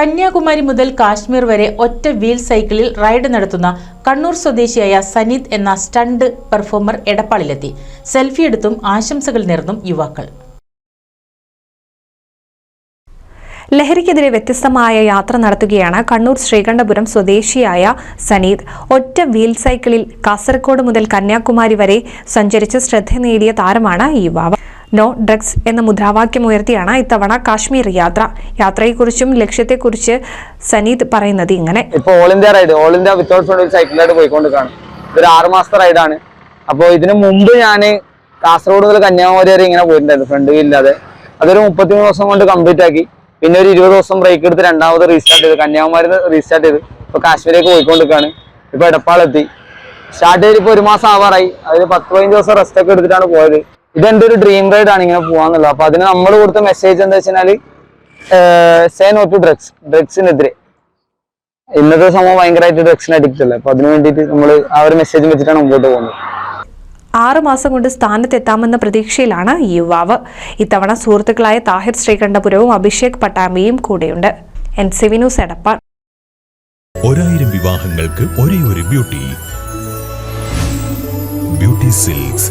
കന്യാകുമാരി മുതൽ കാശ്മീർ വരെ ഒറ്റ വീൽ സൈക്കിളിൽ റൈഡ് നടത്തുന്ന കണ്ണൂർ സ്വദേശിയായ സനീത് എന്ന സ്റ്റണ്ട് പെർഫോമർ എടപ്പാളിലെത്തി. സെൽഫി എടുത്തും ആശംസകൾ നേർന്നും യുവാക്കൾ. ലഹരിക്കെതിരെ വ്യത്യസ്തമായ യാത്ര നടത്തുകയാണ് കണ്ണൂർ ശ്രീകണ്ഠപുരം സ്വദേശിയായ സനീദ് ഒറ്റ വീൽ സൈക്കിളിൽ കാസർഗോഡ് മുതൽ കന്യാകുമാരി വരെ സഞ്ചരിച്ച് ശ്രദ്ധ നേടിയ താരമാണ് ഈ യുവാവ്. നോ ഡ്രഗ്സ് എന്ന മുദ്രാവാക്യം ഉയർത്തിയാണ് ഇത്തവണ കാശ്മീർ യാത്ര. യാത്രയെക്കുറിച്ചും ലക്ഷ്യത്തെക്കുറിച്ച് സനീത് പറയുന്നത് ഇങ്ങനെ. ഇപ്പോൾ all India ride all India without front സൈക്കിളായിട്ട് പോയിക്കൊണ്ടിരിക്കുകയാണ്. ഇതൊരു ആറ് മാസത്തെ റൈഡാണ് അപ്പോൾ ഇതിനു മുമ്പ് ഞാൻ കാസർഗോഡ് മുതൽ കന്യാകുമാരി വരെ ഇങ്ങനെ പോയിട്ടുണ്ടായിരുന്നു ഫ്രണ്ട് ഇല്ലാതെ. അതൊരു മുപ്പത്തിമൂന്ന് ദിവസം കൊണ്ട് കംപ്ലീറ്റ് ആക്കി. പിന്നെ ഒരു ഇരുപത് ദിവസം ബ്രേക്ക് എടുത്ത് രണ്ടാമത് റീസ്റ്റാർട്ട് ചെയ്ത് കന്യാകുമാരി റീസ്റ്റാർട്ട് ചെയ്ത് ഇപ്പോൾ കാശ്മീരേക്ക് പോയിക്കൊണ്ടിരിക്കുകയാണ്. ഇപ്പോൾ എടപ്പാളെത്തി. സ്റ്റാർട്ട് ചെയ്തിപ്പോൾ ഒരു മാസം ആവാറായി. അതിൽ പത്ത് പതിനഞ്ച് ദിവസം റെസ്റ്റ് ഒക്കെ എടുത്തിട്ടാണ് പോയത്. ഇത് എന്റെ ഒരു ഡ്രീം റൈഡ് ആണ് ഇങ്ങനെ പോവാന്നുള്ളത്. അപ്പൊ അതിന് നമ്മൾ കൊടുത്ത മെസ്സേജ് എന്താ വെച്ചാൽ സേ നോ ടു ഡ്രഗ്സ് ഡ്രഗ്സിനെതിരെ ഇന്നത്തെ സമയം ഭയങ്കരമായിട്ട് ഡ്രഗ്സിന് അഡിക്റ്റ് അല്ലേ? അപ്പൊ അതിന് വേണ്ടിയിട്ട് നമ്മൾ ആ ഒരു മെസ്സേജ് വെച്ചിട്ടാണ് മുമ്പോട്ട് പോകുന്നത്. ആറ് മാസം കൊണ്ട് സ്ഥാനത്തെത്താമെന്ന പ്രതീക്ഷയിലാണ് ഈ യുവാവ്. ഇത്തവണ സുഹൃത്തുക്കളായ താഹിർ ശ്രീകണ്ഠപുരവും അഭിഷേക് പട്ടാമ്പിയും കൂടെയുണ്ട്. N C V news Edappal. ഒരായിരം വിവാഹങ്ങൾക്ക് ഒരേ ഒരു beauty. Beauty silks.